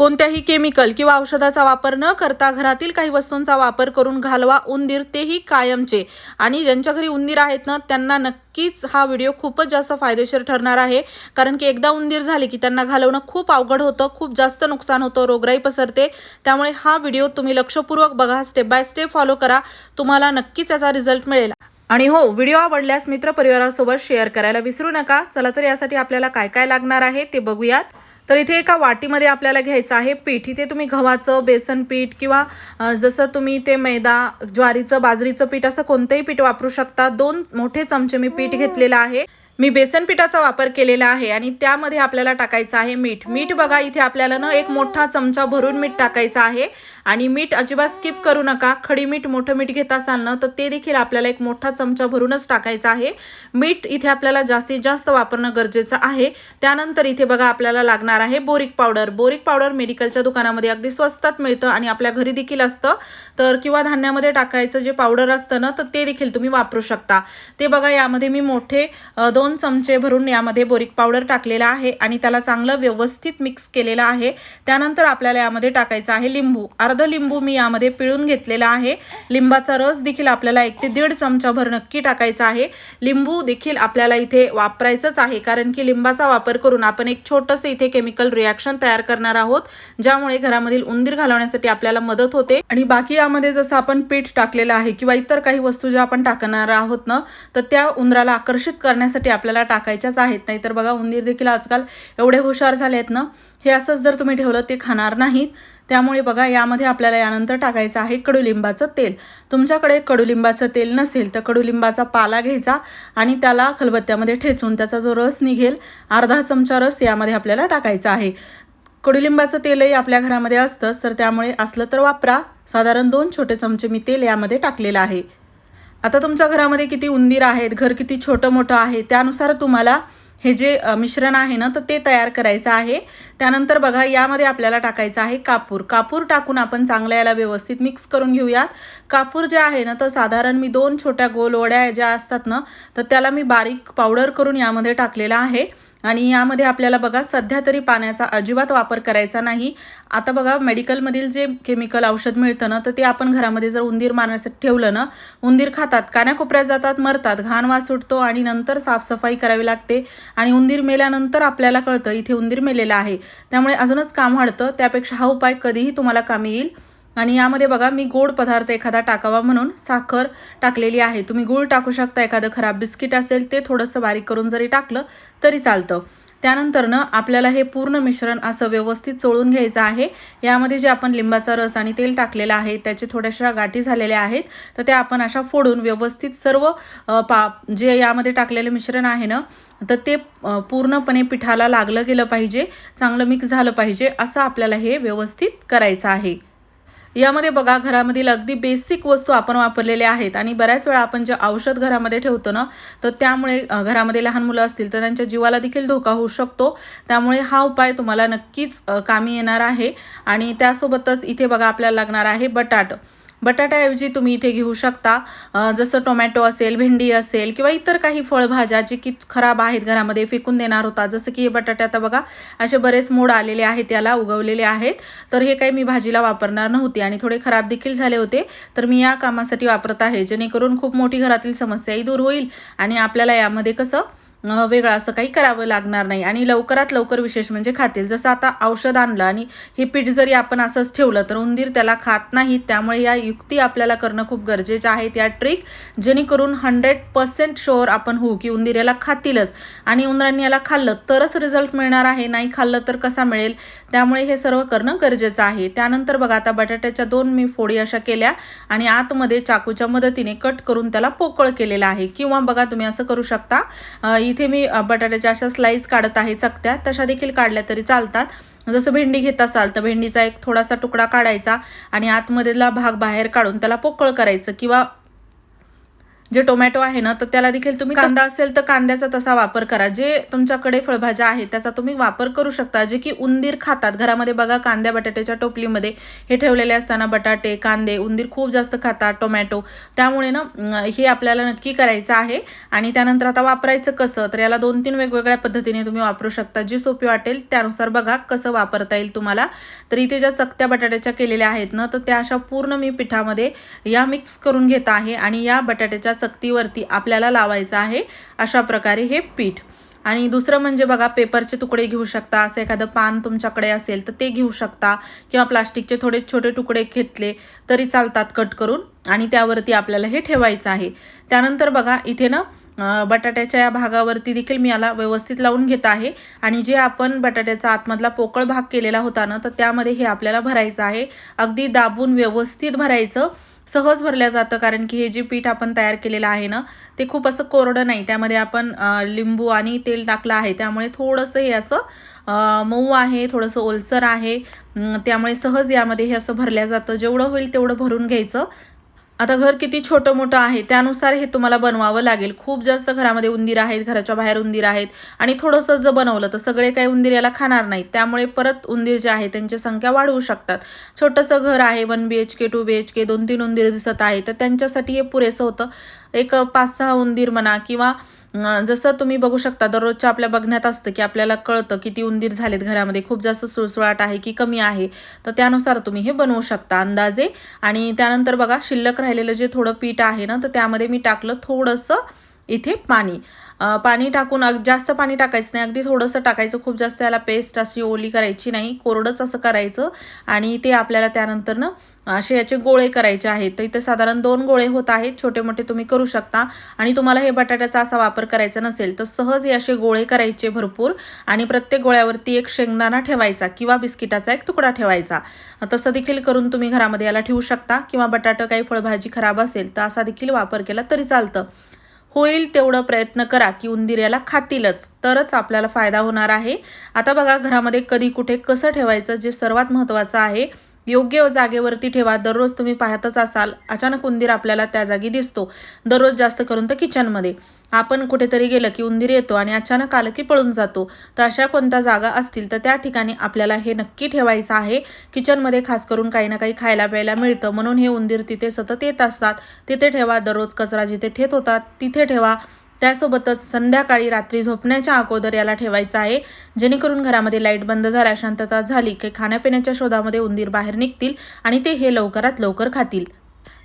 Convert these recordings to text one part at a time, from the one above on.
कोणत्याही केमिकल किंवा औषधाचा वापर न करता घरातील काही वस्तूंचा वापर करून घालवा उंदीर तेही कायमचे. आणि ज्यांच्या घरी उंदीर आहेत ना त्यांना नक्कीच हा व्हिडिओ खूपच जास्त फायदेशीर ठरणार आहे. कारण की एकदा उंदीर झाले की त्यांना घालवणं खूप अवघड होतं खूप जास्त नुकसान होतं रोगराई पसरते. त्यामुळे हा व्हिडिओ तुम्ही लक्षपूर्वक बघा स्टेप बाय स्टेप फॉलो करा. तुम्हाला नक्कीच याचा रिझल्ट मिळेल. आणि हो व्हिडिओ आवडल्यास मित्रपरिवारासोबत शेअर करायला विसरू नका. चला तर यासाठी आपल्याला काय काय लागणार आहे ते बघूयात. तर इथे एका वाटीमध्ये आपल्याला घ्यायचं आहे पीठ. इथे तुम्ही गव्हाचं बेसन पीठ किंवा जसं तुम्ही ते मैदा ज्वारीचं बाजरीचं पीठ असं कोणतंही पीठ वापरू शकता. दोन मोठे चमचे मी पीठ घेतलेलं आहे. मी बेसन पिठाचा वापर केलेला आहे आणि त्यामध्ये आपल्याला टाकायचं आहे मीठ. मीठ बघा इथे आपल्याला ना एक मोठा चमचा भरून मीठ टाकायचं आहे. आणि मीठ अजिबात स्किप करू नका. खडी मीठ मोठं मीठ घेत असाल ना तर ते देखील आपल्याला एक मोठा चमचा भरूनच टाकायचं आहे. मीठ इथे आपल्याला जास्तीत जास्त वापरणं गरजेचं आहे. त्यानंतर इथे बघा आपल्याला लागणार आहे बोरिक पावडर. बोरिक पावडर मेडिकलच्या दुकानामध्ये अगदी स्वस्तात मिळतं आणि आपल्या घरी देखील असतं. तर किंवा धान्यामध्ये टाकायचं जे पावडर असतं ना तर ते देखील तुम्ही वापरू शकता. ते बघा यामध्ये मी मोठे दोन दोन चमचे भरून यामध्ये बोरिक पावडर टाकलेला आहे आणि त्याला चांगलं व्यवस्थित मिक्स केलेलं आहे. त्यानंतर आपल्याला यामध्ये टाकायचं आहे लिंबू. अर्ध लिंबू मी यामध्ये पिळून घेतलेला आहे. लिंबाचा रस देखील आपल्याला एक ते दीड चमचाभर नक्की टाकायचा आहे. लिंबू देखील आपल्याला इथे वापरायचंच आहे कारण की लिंबाचा वापर करून आपण एक छोटंसं इथे केमिकल रिॲक्शन तयार करणार आहोत ज्यामुळे घरामधील उंदीर घालवण्यासाठी आपल्याला मदत होते. आणि बाकी यामध्ये जसं आपण पीठ टाकलेलं आहे किंवा इतर काही वस्तू ज्या आपण टाकणार आहोत ना तर त्या उंदराला आकर्षित करण्यासाठी आपल्याला टाकायच्याच आहेत. नाही तर बघा उंदीर देखील आजकाल एवढे हुशार झाले आहेत ना हे असंच जर तुम्ही ठेवलं ते खाणार नाहीत. त्यामुळे बघा यामध्ये आपल्याला यानंतर टाकायचं आहे कडुलिंबाचं तेल. तुमच्याकडे कडुलिंबाचं तेल नसेल तर कडुलिंबाचा पाला घ्यायचा आणि त्याला खलबत्त्यामध्ये ठेचून त्याचा जो रस निघेल अर्धा चमचा रस यामध्ये आपल्याला टाकायचा आहे. कडुलिंबाचं तेलही आपल्या घरामध्ये असतंच तर त्यामुळे असलं तर वापरा. साधारण दोन छोटे चमचे मी तेल यामध्ये टाकलेलं आहे. आता तुमच्या घरामध्ये किती उंदीर आहेत घर किती छोटं मोठं आहे त्यानुसार तुम्हाला हे जे मिश्रण आहे ना तर ते तयार करायचं आहे. त्यानंतर बघा यामध्ये आपल्याला टाकायचं आहे कापूर. कापूर टाकून आपण चांगल्या याला व्यवस्थित मिक्स करून घेऊयात. कापूर जे आहे ना तर साधारण मी दोन छोट्या गोल वड्या ज्या असतात ना तर त्याला मी बारीक पावडर करून यामध्ये टाकलेला आहे. आणि यामध्ये आपल्याला बघा सध्या तरी पाण्याचा अजिबात वापर करायचा नाही. आता बघा मेडिकलमधील जे केमिकल औषध मिळतं ना तर ते आपण घरामध्ये जर उंदीर मारण्यासाठी ठेवलं ना उंदीर खातात कान्याकोपऱ्यात जातात मरतात घाण वास सुटतो आणि नंतर साफसफाई करावी लागते आणि उंदीर मेल्यानंतर आपल्याला कळतं इथे उंदीर मेलेला आहे. त्यामुळे अजूनच काम वाढतं. त्यापेक्षा हा उपाय कधीही तुम्हाला कामी येईल. आणि यामध्ये बघा मी गोड पदार्थ एखादा टाकावा म्हणून साखर टाकलेली आहे. तुम्ही गूळ टाकू शकता एखादं खराब बिस्किट असेल ते थोडंसं बारीक करून जरी टाकलं तरी चालतं. त्यानंतरनं आपल्याला हे पूर्ण मिश्रण असं व्यवस्थित चोळून घ्यायचं आहे. यामध्ये जे आपण लिंबाचा रस आणि तेल टाकलेलं आहे त्याचे थोड्याशा गाठी झालेल्या आहेत. तर त्या आपण अशा फोडून व्यवस्थित सर्व पा जे यामध्ये टाकलेलं मिश्रण आहे ना तर ते पूर्णपणे पिठाला लागलं गेलं पाहिजे चांगलं मिक्स झालं पाहिजे असं आपल्याला हे व्यवस्थित करायचं आहे. यामध्ये बघा घरामधील अगदी बेसिक वस्तू आपण वापरलेल्या आहेत आणि बऱ्याच वेळा आपण जे औषध घरामध्ये ठेवतो ना तर त्यामुळे घरामध्ये लहान मुलं असतील तर त्यांच्या जीवाला देखील धोका होऊ शकतो. त्यामुळे हा उपाय तुम्हाला नक्कीच कामी येणार आहे. आणि त्यासोबतच इथे बघा आपल्याला लागणार आहे बटाट. बटाट्याऐवजी तुम्ही इथे घेऊ शकता. जसं टोमॅटो असेल भेंडी असेल किंवा इतर काही फळभाज्या जे की खराब आहेत घरामध्ये फेकून देणार होता. जसं की हे बटाटे आता बघा असे बरेच मोड आलेले आहेत याला उगवलेले आहेत. तर हे काही मी भाजीला वापरणार नव्हते आणि थोडे खराब देखील झाले होते. तर मी या कामासाठी वापरत आहे. जेणेकरून खूप मोठी घरातील समस्याही दूर होईल आणि आपल्याला यामध्ये कसं वेगळं असं काही करावं लागणार नाही. आणि लवकरात लवकर विशेष म्हणजे खातील. जसं आता औषध आणलं आणि हे पीठ जरी आपण असंच ठेवलं तर उंदीर त्याला खात नाहीत. त्यामुळे या युक्ती आपल्याला करणं खूप गरजेचं आहे. त्या ट्रिक जेणेकरून हंड्रेड पर्सेंट शुअर आपण होऊ की उंदीर याला खातीलच. आणि उंदरांनी याला खाल्लं तरच रिझल्ट मिळणार आहे. नाही खाल्लं तर कसा मिळेल? त्यामुळे हे सर्व करणं गरजेचं आहे. त्यानंतर बघा आता बटाट्याच्या दोन मी फोडी अशा केल्या आणि आतमध्ये चाकूच्या मदतीने कट करून त्याला पोकळ केलेला आहे. किंवा बघा तुम्ही असं करू शकता इथे मी बटाट्याच्या अशा स्लाईस काढत आहे चकत्या. तशा देखील काढल्या तरी चालतात. जसं भेंडी घेत असाल तर भेंडीचा एक थोडासा तुकडा काढायचा आणि आतमधला भाग बाहेर काढून त्याला पोकळ करायचं किंवा जे टोमॅटो आहे ना तर त्याला देखील तुम्ही कांदा. असेल तर कांद्याचा तसा वापर करा. जे तुमच्याकडे फळभाज्या आहेत त्याचा तुम्ही वापर करू शकता. जे की उंदीर खातात. घरामध्ये बघा कांद्या बटाट्याच्या टोपलीमध्ये हे ठेवलेले असताना बटाटे कांदे उंदीर खूप जास्त खातात टोमॅटो. त्यामुळे ना हे आपल्याला नक्की करायचं आहे. आणि त्यानंतर आता वापरायचं कसं? तर याला दोन तीन वेगवेगळ्या पद्धतीने तुम्ही वापरू शकता. जी सोपी वाटेल त्यानुसार बघा कसं वापरता येईल तुम्हाला. तर इथे ज्या चकत्या बटाट्याच्या केलेल्या आहेत ना तर त्या अशा पूर्ण मी पिठामध्ये या मिक्स करून घेत आहे. आणि या बटाट्याच्या चकतीवरती आपल्याला लावायचं आहे अशा प्रकारे हे पीठ. आणि दुसरं म्हणजे बघा पेपरचे तुकडे घेऊ शकता. असं एखादं पान तुमच्याकडे असेल तर ते घेऊ शकता. किंवा प्लास्टिकचे थोडे छोटे तुकडे घेतले तरी चालतात कट करून. आणि त्यावरती आपल्याला हे ठेवायचं आहे. त्यानंतर बघा इथे ना बटाट्याच्या या भागावरती देखील मी याला व्यवस्थित लावून घेत आहे. आणि जे आपण बटाट्याचा आतमधला पोकळ भाग केलेला होता ना तर त्यामध्ये हे आपल्याला भरायचं आहे. अगदी दाबून व्यवस्थित भरायचं. सहज भरल्या जातं कारण की हे जे पीठ आपण तयार केलेलं आहे ना ते खूप असं कोरडं नाही. त्यामध्ये आपण लिंबू आणि तेल टाकलं आहे. त्यामुळे थोडंसं हे असं मऊ आहे थोडंसं ओलसर आहे. त्यामुळे सहज यामध्ये हे असं भरल्या जातं. जेवढं होईल तेवढं भरून घ्यायचं. आता घर किती छोटं मोठं आहे त्यानुसार हे तुम्हाला बनवावं लागेल. खूप जास्त घरामध्ये उंदीर आहेत घराच्या बाहेर उंदीर आहेत. आणि थोडंसं जर बनवलं तर सगळे काही उंदीर याला खाणार नाहीत. त्यामुळे परत उंदीर जे आहे त्यांची संख्या वाढवू शकतात. छोटंसं घर आहे one B H K two B H K दोन तीन उंदीर दिसत आहे तर त्यांच्यासाठी हे पुरेसं होतं. एक पाच सहा उंदीर म्हणा किंवा जसं तुम्ही बघू शकता दररोजच्या आपल्या बघण्यात असतं की आपल्याला कळतं किती उंदीर झालेत घरामध्ये खूप जास्त सुळसुळाट आहे की कमी आहे. तर त्यानुसार तुम्ही हे बनवू शकता अंदाजे. आणि त्यानंतर बघा शिल्लक राहिलेलं जे थोडं पीठ आहे ना तर त्यामध्ये मी टाकलं थोडंसं इथे पाणी. पाणी टाकून अग जास्त पाणी टाकायचं नाही. अगदी थोडंसं टाकायचं खूप जास्त याला पेस्ट अशी ओली करायची नाही. कोरडंच असं करायचं. आणि ते आपल्याला त्यानंतर ना असे याचे गोळे करायचे आहेत. तर इथे साधारण दोन गोळे होत आहेत. छोटे मोठे तुम्ही करू शकता. आणि तुम्हाला हे बटाट्याचा असा वापर करायचा नसेल तर सहज हे असे गोळे करायचे भरपूर. आणि प्रत्येक गोळ्यावरती एक शेंगदाणा ठेवायचा किंवा बिस्किटाचा एक तुकडा ठेवायचा. तसं देखील करून तुम्ही घरामध्ये याला ठेवू शकता. किंवा बटाटं काही फळभाजी खराब असेल तर असा देखील वापर केला तरी चालतं. होईल तेवढं प्रयत्न करा की उंदीर याला खातीलच. तरच आपल्याला फायदा होणार आहे. आता बघा घरामध्ये कधी कुठे कसं ठेवायचं जे सर्वात महत्त्वाचं आहे योग्य जागेवरती ठेवा. दररोज तुम्ही पाहतच असाल. अचानक उंदीर आपल्याला त्या जागी दिसतो. दररोज जास्त करून तर किचनमध्ये. आपण कुठेतरी गेलं की उंदीर येतो आणि अचानक आलं की पळून जातो. तर अशा कोणत्या जागा असतील तर त्या ठिकाणी आपल्याला हे नक्की ठेवायचं आहे. किचनमध्ये खास करून काही ना काही खायला प्यायला मिळतं. म्हणून हे उंदीर तिथे सतत येत असतात. तिथे ठेवा. दररोज कचरा जिथे ठेत होतात तिथे ठेवा. त्यासोबतच संध्याकाळी रात्री झोपण्याच्या अगोदर याला ठेवायचं आहे. जेणेकरून घरामध्ये लाइट बंद झाल्या शांतता झाली की खाण्यापिण्याच्या शोधामध्ये उंदीर बाहेर निघतील आणि ते हे लवकरात लवकर खातील.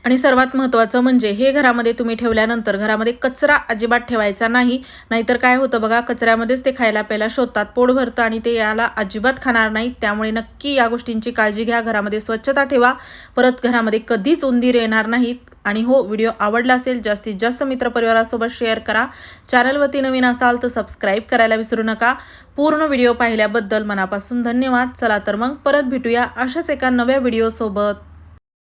आणि सर्वात महत्त्वाचं म्हणजे हे घरामध्ये तुम्ही ठेवल्यानंतर घरामध्ये कचरा अजिबात ठेवायचा नाही. नाहीतर काय होतं बघा कचऱ्यामध्येच ते खायला प्यायला शोधतात पोट भरतं आणि ते याला अजिबात खाणार नाहीत. त्यामुळे नक्की या गोष्टींची काळजी घ्या. घरामध्ये स्वच्छता ठेवा. परत घरामध्ये कधीच उंदीर येणार नाहीत. आणि हो व्हिडिओ आवडला असेल जास्तीत जास्त मित्रपरिवारासोबत शेअर करा. चॅनलवरती नवीन असाल तर सबस्क्राईब करायला विसरू नका. पूर्ण व्हिडिओ पाहिल्याबद्दल मनापासून धन्यवाद. चला तर मग परत भेटूया अशाच एका नव्या व्हिडिओसोबत.